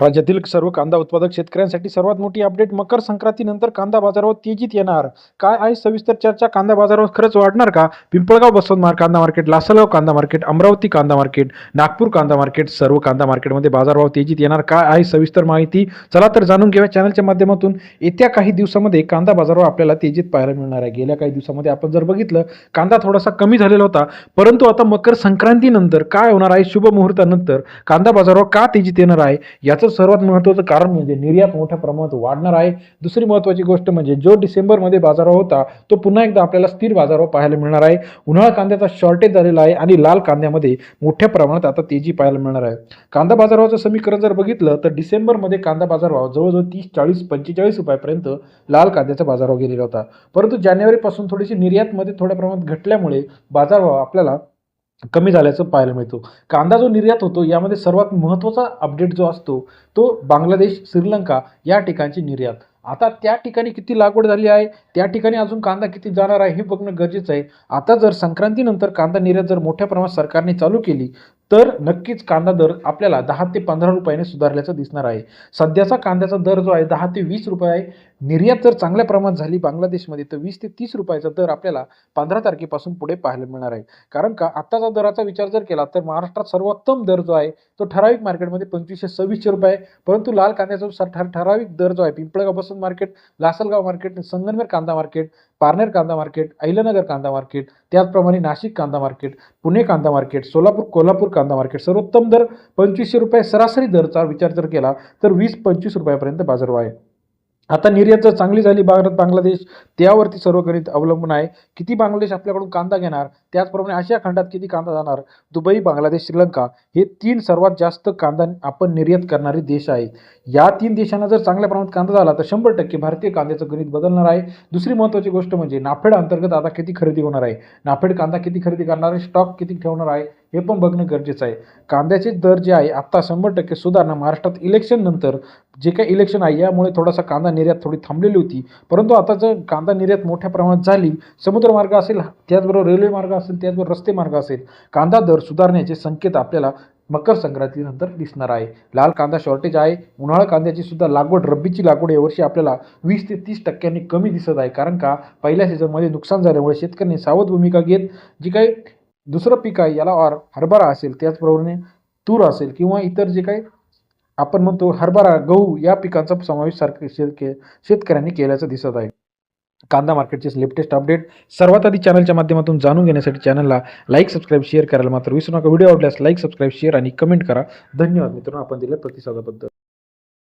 राज्यातील सर्व कांदा उत्पादक शेतकऱ्यांसाठी सर्वात मोठी अपडेट मकर संक्रांतीनंतर कांदा बाजारावर तेजीत येणार. काय आहे सविस्तर चर्चा? कांदा बाजारावर खरंच वाढणार का? पिंपळगाव बसवंत कांदा मार्केट लासलगाव कांदा मार्केट अमरावती कांदा मार्केट नागपूर कांदा मार्केट सर्व कांदा मार्केटमध्ये बाजारभाव तेजीत येणार. काय आहे सविस्तर माहिती? चला तर जाणून घेऊया चॅनलच्या माध्यमातून. येत्या काही दिवसामध्ये कांदा बाजारावर आपल्याला तेजीत पाहायला मिळणार आहे. गेल्या काही दिवसामध्ये आपण जर बघितलं कांदा थोडासा कमी झालेला होता. परंतु आता मकर संक्रांतीनंतर काय होणार आहे? शुभ मुहूर्तानंतर कांदा बाजारावर का तेजीत येणार आहे? याचं सर्वात महत्त्वाचं कारण म्हणजे निर्यात मोठ्या प्रमाणात वाढणार आहे. दुसरी महत्त्वाची गोष्ट म्हणजे जो डिसेंबरमध्ये बाजारभाव होता तो पुन्हा एकदा आपल्याला स्थिर बाजारभाव पाहायला मिळणार आहे. उन्हाळा कांद्याचा शॉर्टेज झालेला आहे आणि लाल कांद्यामध्ये मोठ्या प्रमाणात आता तेजी पाहायला मिळणार आहे. कांदा बाजारभावाचं समीकरण जर बघितलं तर डिसेंबरमध्ये कांदा बाजारभाव जवळजवळ तीस चाळीस पंचेचाळीस रुपयापर्यंत लाल कांद्याचा बाजारभाव गेलेला होता. परंतु जानेवारीपासून थोडीशी निर्यातमध्ये थोड्या प्रमाणात घटल्यामुळे बाजारभाव आपल्याला कमी झाल्याचं पाहायला मिळतो. कांदा जो निर्यात होतो यामध्ये सर्वात महत्त्वाचा अपडेट जो असतो तो बांगलादेश श्रीलंका या ठिकाणची निर्यात. आता त्या ठिकाणी किती लागवड झाली आहे त्या ठिकाणी अजून कांदा किती जाणार आहे हे बघणं गरजेचं आहे. आता जर संक्रांतीनंतर कांदा निर्यात जर मोठ्या प्रमाणात सरकारने चालू केली तर नक्कीच कांदा दर आपल्याला दहा ते पंधरा रुपयाने सुधारल्याचं दिसणार आहे. सध्याचा कांद्याचा दर जो आहे दहा ते वीस रुपये आहे. निर्यात जर चांगल्या प्रमाणात झाली बांगलादेशमध्ये तर वीस ते तीस रुपयाचा दर आपल्याला पंधरा तारखेपासून पुढे पाहायला मिळणार आहे. कारण का आत्ताचा दराचा विचार जर केला तर महाराष्ट्रात सर्वोत्तम दर जो आहे तो ठराविक मार्केटमध्ये पंचवीसशे सव्वीसशे रुपये आहे. परंतु लाल कांद्याचा ठर ठराविक दर जो आहे पिंपळगाव मार्केट लासलगाव मार्केट संगनमेर कांदा मार्केट पारनेर कांदा मार्केट अहिलनगर कांदा मार्केट त्याचप्रमाणे नाशिक कांदा मार्केट पुणे कांदा मार्केट सोलापूर कोल्हापूर कांदा मार्केट सर्वोत्तम दर पंचवीसशे रुपये सरासरी दरचा विचार जर केला तर वीस पंचवीस रुपयापर्यंत बाजारभाव आहे. आता निर्यात जर चांगली झाली भारत बांगलादेश त्यावरती सर्व गणित अवलंबून आहे. किती बांगलादेश आपल्याकडून कांदा घेणार त्याचप्रमाणे आशिया खंडात किती कांदा जाणार? दुबई बांगलादेश श्रीलंका हे तीन सर्वात जास्त कांदा आपण निर्यात करणारे देश आहेत. या तीन देशांना जर चांगल्या प्रमाणात कांदा झाला तर शंभर टक्के भारतीय कांद्याचं गणित बदलणार आहे. दुसरी महत्त्वाची गोष्ट म्हणजे नाफेड अंतर्गत आता किती खरेदी होणार आहे? नाफेड कांदा किती खरेदी करणार आहे? स्टॉक किती ठेवणार आहे? हे पण बघणं गरजेचं आहे. कांद्याचे दर जे आहे आत्ता शंभर टक्के सुधारणा महाराष्ट्रात इलेक्शन नंतर जे काही इलेक्शन आहे यामुळे थोडासा कांदा निर्यात थोडी थांबलेली होती. परंतु आता जर कांदा निर्यात मोठ्या प्रमाणात झाली समुद्रमार्ग असेल त्याचबरोबर रेल्वे मार्ग असेल त्याचबरोबर रस्ते मार्ग असेल कांदा दर सुधारण्याचे संकेत आपल्याला मकर संक्रांतीनंतर दिसणार आहे. लाल कांदा शॉर्टेज आहे उन्हाळा कांद्याची सुद्धा लागवड रब्बीची लागवड यावर्षी आपल्याला वीस ते तीस टक्क्यांनी कमी दिसत आहे. कारण का? पहिल्या सीझनमध्ये नुकसान झाल्यामुळे शेतकऱ्यांनी सावध भूमिका घेत जी काही दुसरं पीक आहे याला ऑर हरभरा असेल त्याचप्रमाणे तूर असेल किंवा इतर जे काही आपण म्हणतो हरभरा गहू या पिकांचा समावेश सारखे शेत शेतकऱ्यांनी केल्याचं दिसत आहे. कांदा मार्केटचे लेटेस्ट अपडेट सर्वात आधी चॅनलच्या माध्यमातून जाणून घेण्यासाठी चॅनलला लाईक सबस्क्राईब शेअर करायला मात्र विसरू नका. व्हिडिओ आवडल्यास लाईक सबस्क्राईब शेअर आणि कमेंट करा. धन्यवाद मित्रांनो आपण दिल्या प्रतिसादाबद्दल.